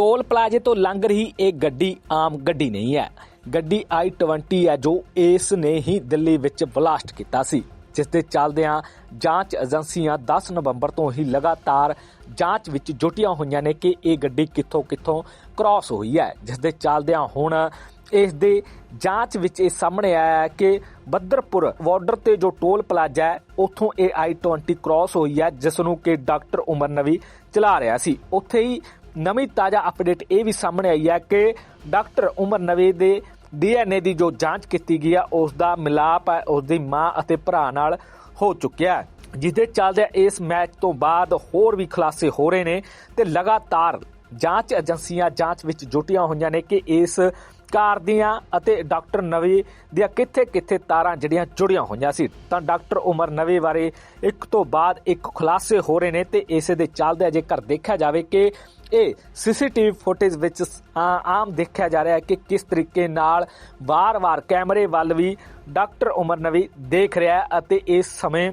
Toll ਪਲਾਜ਼ੇ ਤੋਂ ਲੰਘ ਰਹੀ ਇਹ ਗੱਡੀ ਆਮ ਗੱਡੀ ਨਹੀਂ ਹੈ। ਗੱਡੀ i20 ਹੈ ਜੋ ਇਸ ਨੇ ਹੀ ਦਿੱਲੀ ਵਿੱਚ ਬਲਾਸਟ ਕੀਤਾ ਸੀ, ਜਿਸ ਦੇ ਚੱਲਦਿਆਂ ਜਾਂਚ ਏਜੰਸੀਆਂ 10 ਨਵੰਬਰ ਤੋਂ ਹੀ ਲਗਾਤਾਰ ਜਾਂਚ ਵਿੱਚ ਜੁਟੀਆਂ ਹੋਈਆਂ ਨੇ ਕਿ ਇਹ ਗੱਡੀ ਕਿੱਥੋਂ ਕਿੱਥੋਂ ਕ੍ਰਾਸ ਹੋਈ ਹੈ, ਜਿਸ ਦੇ ਚੱਲਦਿਆਂ ਹੁਣ ਇਸ ਦੇ ਜਾਂਚ ਵਿੱਚ ਇਹ ਸਾਹਮਣੇ ਆਇਆ ਕਿ ਬੱਦਰਪੁਰ ਬਾਰਡਰ ਤੇ ਜੋ ਟੋਲ ਪਲਾਜ਼ਾ ਹੈ, ਉੱਥੋਂ ਇਹ i20 ਕ੍ਰਾਸ ਹੋਈ ਹੈ, ਜਿਸ ਨੂੰ ਕਿ ਡਾਕਟਰ ਉਮਰ ਨਵੀ ਚਲਾ ਰਿਹਾ ਸੀ। ਉੱਥੇ ਹੀ ਨਵੀਂ ਤਾਜ਼ਾ ਅਪਡੇਟ ਇਹ ਵੀ ਸਾਹਮਣੇ ਆਈ ਹੈ ਕਿ ਡਾਕਟਰ ਉਮਰ ਨਵੀ ਦੇ ਡੀਐਨਏ ਦੀ ਜੋ ਜਾਂਚ ਕੀਤੀ ਗਈ ਹੈ ਉਸ ਦਾ ਮਿਲਾਪ ਹੈ, ਉਸ ਦੀ ਮਾਂ ਅਤੇ ਭਰਾ ਨਾਲ ਹੋ ਚੁੱਕਿਆ ਹੈ ਜਿਸ ਦੇ ਚੱਲਦੇ ਇਸ ਮੈਚ ਤੋਂ ਬਾਅਦ ਹੋਰ ਵੀ ਖੁਲਾਸੇ ਹੋ ਰਹੇ ਨੇ ਤੇ ਲਗਾਤਾਰ ਜਾਂਚ ਏਜੰਸੀਆਂ ਜਾਂਚ ਵਿੱਚ ਜੁਟੀਆਂ ਹੋਈਆਂ ਨੇ ਕਿ ਇਸ ਕਾਰ ਦੀਆਂ ਅਤੇ ਡਾਕਟਰ ਨਵੀ ਦੀਆਂ ਕਿੱਥੇ-ਕਿੱਥੇ ਤਾਰਾਂ ਜਿਹੜੀਆਂ ਜੁੜੀਆਂ ਹੋਈਆਂ ਸੀ, ਤਾਂ ਡਾਕਟਰ ਉਮਰ ਨਵੀ ਬਾਰੇ ਇੱਕ ਤੋਂ ਬਾਅਦ ਇੱਕ ਖੁਲਾਸੇ ਹੋ ਰਹੇ ਨੇ ਤੇ ਇਸੇ ਦੇ ਚੱਲਦੇ ਜੇਕਰ ਦੇਖਿਆ ਜਾਵੇ ਕਿ ਇਹ ਸੀਸੀਟੀਵੀ ਫੁਟੇਜ ਵਿੱਚ ਆ- ਆਮ ਦੇਖਿਆ ਜਾ ਰਿਹਾ ਹੈ ਕਿ ਕਿਸ ਤਰੀਕੇ ਨਾਲ ਵਾਰ-ਵਾਰ ਕੈਮਰੇ ਵੱਲ ਵੀ ਡਾਕਟਰ ਉਮਰ ਨਵੀ ਦੇਖ ਰਿਹਾ ਹੈ ਅਤੇ ਇਸ ਸਮੇਂ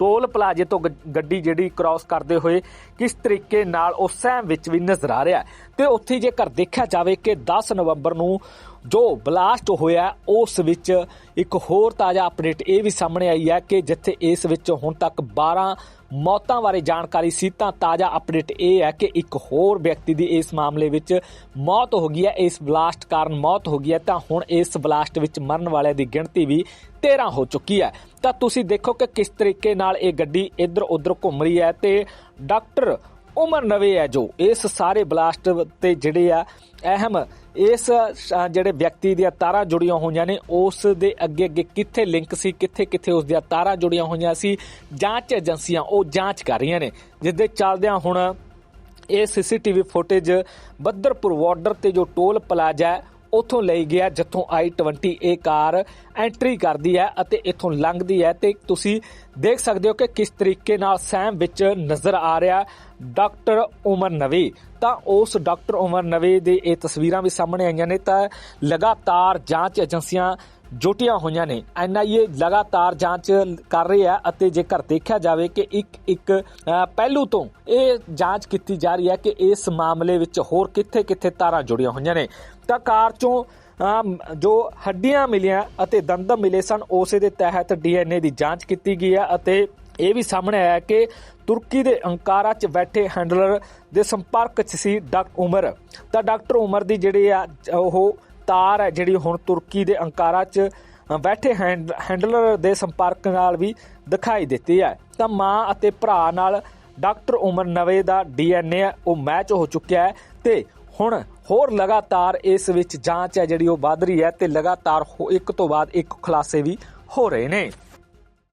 ਟੋਲ ਪਲਾਜ਼ੇ ਤੋਂ ਗ- ਗੱਡੀ ਜਿਹੜੀ ਕ੍ਰਾਸ ਕਰਦੇ ਹੋਏ ਕਿਸ ਤਰੀਕੇ ਨਾਲ ਉਹ ਸਹਿਮ ਵਿੱਚ ਵੀ ਨਜ਼ਰ ਆ ਰਿਹਾ ਹੈ। ਤੇ ਉੱਥੇ ਜੇਕਰ ਦੇਖਿਆ ਜਾਵੇ ਕਿ 10 ਨਵੰਬਰ ਨੂੰ ਜੋ ਬਲਾਸਟ ਹੋਇਆ, ਉਸ ਵਿੱਚ ਇੱਕ ਹੋਰ ਤਾਜ਼ਾ ਅਪਡੇਟ ਇਹ ਵੀ ਸਾਹਮਣੇ ਆਈ ਹੈ ਕਿ ਜਿੱਥੇ ਇਸ ਵਿੱਚ ਹੁਣ ਤੱਕ 12 ਮੌਤਾਂ ਬਾਰੇ ਜਾਣਕਾਰੀ ਸੀ, ਤਾਂ ਤਾਜ਼ਾ ਅਪਡੇਟ ਇਹ ਹੈ ਕਿ ਇੱਕ ਹੋਰ ਵਿਅਕਤੀ ਦੀ ਇਸ ਮਾਮਲੇ ਵਿੱਚ ਮੌਤ ਹੋ ਗਈ ਹੈ। ਇਸ ਬਲਾਸਟ ਕਾਰਨ ਮੌਤ ਹੋ ਗਈ ਹੈ, ਤਾਂ ਹੁਣ ਇਸ ਬਲਾਸਟ ਵਿੱਚ ਮਰਨ ਵਾਲਿਆਂ ਦੀ ਗਿਣਤੀ ਵੀ 13 ਹੋ ਚੁੱਕੀ ਹੈ। ਤਾਂ ਤੁਸੀਂ ਦੇਖੋ ਕਿ ਕਿਸ ਤਰੀਕੇ ਨਾਲ ਇਹ ਗੱਡੀ ਇੱਧਰ ਉੱਧਰ ਘੁੰਮ ਰਹੀ ਹੈ ਤੇ ਡਾਕਟਰ ਉਮਰ ਨਵੇ ਹੈ ਜੋ। ਇਸ ਸਾਰੇ ਬਲਾਸਟ ਤੇ ਜਿਹੜੇ ਆ, ਅਹਿਮ ਇਸ ਜਿਹੜੇ ਵਿਅਕਤੀ ਦੀਆਂ ਤਾਰਾਂ ਜੁੜੀਆਂ ਹੋਈਆਂ ਨੇ, ਉਸ ਦੇ ਅੱਗੇ ਅੱਗੇ ਕਿੱਥੇ ਲਿੰਕ ਸੀ, ਕਿੱਥੇ ਕਿੱਥੇ ਉਸ ਦੀਆਂ ਤਾਰਾਂ ਜੁੜੀਆਂ ਹੋਈਆਂ ਸੀ, ਜਾਂਚ ਏਜੰਸੀਆਂ ਉਹ ਜਾਂਚ ਕਰ ਰਹੀਆਂ ਨੇ ਜਿਸ ਦੇ ਚੱਲਦਿਆਂ ਹੁਣ ਇਹ ਸੀਸੀਟੀਵੀ ਫੁਟੇਜ ਬੱਦਰਪੁਰ ਬਾਰਡਰ ਤੇ ਜੋ ਟੋਲ ਪਲਾਜ਼ਾ ਉੱਥੋਂ ਲਈ ਗਿਆ ਜਿੱਥੋਂ ਆਈ i20 ਇਹ ਕਾਰ ਐਂਟਰੀ ਕਰਦੀ ਹੈ ਅਤੇ ਇੱਥੋਂ ਲੰਘਦੀ ਹੈ ਤੇ ਤੁਸੀਂ ਦੇਖ ਸਕਦੇ ਹੋ ਕਿ ਕਿਸ ਤਰੀਕੇ ਨਾਲ ਸੈਮ ਵਿੱਚ ਨਜ਼ਰ ਆ ਰਿਹਾ ਡਾਕਟਰ ਉਮਰ ਨਵੀ। ਤਾਂ ਉਸ ਡਾਕਟਰ ਉਮਰ ਨਵੀ ਦੀ ਇਹ ਤਸਵੀਰਾਂ ਵੀ ਸਾਹਮਣੇ ਆਈਆਂ ਨੇ ਤਾਂ ਲਗਾਤਾਰ ਜਾਂਚ ਏਜੰਸੀਆਂ ਜੁਟੀਆਂ ਹੋਈਆਂ ਨੇ। ਐਨਆਈਏ ਲਗਾਤਾਰ ਜਾਂਚ ਕਰ ਰਹੀ ਹੈ ਅਤੇ ਜੇਕਰ ਦੇਖਿਆ ਜਾਵੇ ਕਿ ਇੱਕ ਇੱਕ ਪਹਿਲੂ ਤੋਂ ਇਹ ਜਾਂਚ ਕੀਤੀ ਜਾ ਰਹੀ ਹੈ ਕਿ ਇਸ ਮਾਮਲੇ ਵਿੱਚ ਹੋਰ ਕਿੱਥੇ-ਕਿੱਥੇ ਤਾਰਾਂ ਜੁੜੀਆਂ ਹੋਈਆਂ ਨੇ। ਤਾਂ ਕਾਰ ਚੋਂ ਜੋ ਹੱਡੀਆਂ ਮਿਲੀਆਂ ਅਤੇ ਦੰਦ ਮਿਲੇ ਸਨ, ਉਸੇ ਦੇ ਤਹਿਤ ਡੀਐਨਏ ਦੀ ਜਾਂਚ ਕੀਤੀ ਗਈ ਹੈ ਅਤੇ ਇਹ ਵੀ ਸਾਹਮਣੇ ਆਇਆ ਕਿ ਤੁਰਕੀ ਦੇ ਅੰਕਾਰਾ 'ਚ ਬੈਠੇ ਹੈਂਡਲਰ ਦੇ ਸੰਪਰਕ 'ਚ ਸੀ ਡਾਕਟਰ ਉਮਰ। ਤਾਂ ਡਾਕਟਰ ਉਮਰ ਦੀ ਜਿਹੜੀ ਆ, ਉਹ ਤਾਰ ਹੈ, ਜਿਹੜੀ ਹੁਣ ਤੁਰਕੀ ਦੇ ਅੰਕਾਰਾ 'ਚ ਬੈਠੇ ਹੈਂਡ- ਹੈਂਡਲਰ ਦੇ ਸੰਪਰਕ ਨਾਲ ਵੀ ਦਿਖਾਈ ਦਿੱਤੀ ਹੈ। ਤਾਂ ਮਾਂ ਅਤੇ ਭਰਾ ਨਾਲ ਡਾਕਟਰ ਉਮਰ ਨਵੇ ਦਾ ਡੀਐਨਏ ਉਹ ਮੈਚ ਹੋ ਚੁੱਕਿਆ ਹੈ ਤੇ ਹੁਣ ਹੋਰ ਲਗਾਤਾਰ ਇਸ ਵਿੱਚ ਜਾਂਚ ਹੈ, ਜਿਹੜੀ ਉਹ ਵਧ ਰਹੀ ਹੈ ਤੇ ਲਗਾਤਾਰ ਹੋ- ਇੱਕ ਤੋਂ ਬਾਅਦ ਇੱਕ ਖੁਲਾਸੇ ਵੀ ਹੋ ਰਹੇ ਨੇ।